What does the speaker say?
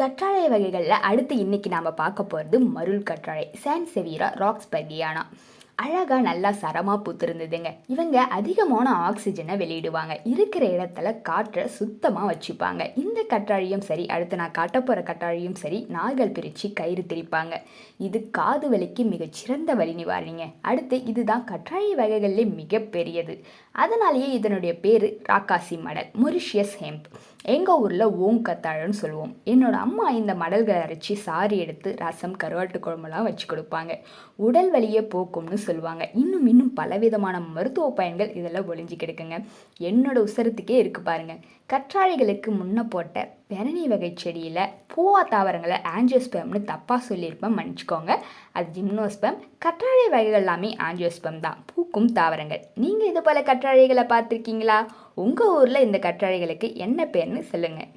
கற்றாழை வகைகளில் அடுத்து இன்னைக்கு நாம் பார்க்க போகிறது மருள் கற்றாழை. சான்செவீரா ராக்ஸ்பர்கியானா அழகாக நல்லா சரமாக பூத்திருந்ததுங்க. இவங்க அதிகமான ஆக்சிஜனை வெளியிடுவாங்க. இருக்கிற இடத்துல காற்றை சுத்தமாக வச்சுப்பாங்க. இந்த கற்றாழையும் சரி அடுத்து நான் காட்ட போகிற கற்றாழையும் சரி நார்கள் பிரித்து கயிறு திரிப்பாங்க. இது காது வலிக்கு மிகச்சிறந்த வலி நிவாரணிங்க அடுத்து இதுதான் கற்றாழை வகைகளிலே மிகப்பெரியது அதனாலேயே இதனுடைய பேர் ராக்காசி மடல் மொரிஷியஸ் ஹெம்ப். எங்கள் ஊரில் ஓம் கத்தாழன்னு சொல்லுவோம். என்னோட அம்மா இந்த மடல்களை அரைச்சி சாரி எடுத்து ரசம் கருவாட்டு குழம்புலாம் வச்சு கொடுப்பாங்க. உடல் வலியை போக்கும்னு சொல்லுவாங்க. இன்னும் இன்னும் பலவிதமான மருத்துவ பயன்கள் இதெல்லாம் ஒளிஞ்சு கிடக்குங்க என்னோட உசரத்துக்கே இருக்கு பாருங்க. கற்றாழைகளுக்கு முன்ன போட்ட பெரணி வகை செடியில் பூவா தாவரங்களை ஆஞ்சியோஸ்பம்னு தப்பாக சொல்லியிருப்பேன் மன்னிச்சுக்கோங்க. அது ஜிம்னோஸ்பம் கற்றாழை வகைகள் எல்லாமே ஆஞ்சியோஸ்பம் தான். பூக்கும் தாவரங்கள். நீங்கள் இது போல் கற்றாழைகளை பார்த்துருக்கீங்களா? உங்கள் ஊரில் இந்த கற்றாழைகளுக்கு என்ன பேர்னு சொல்லுங்கள்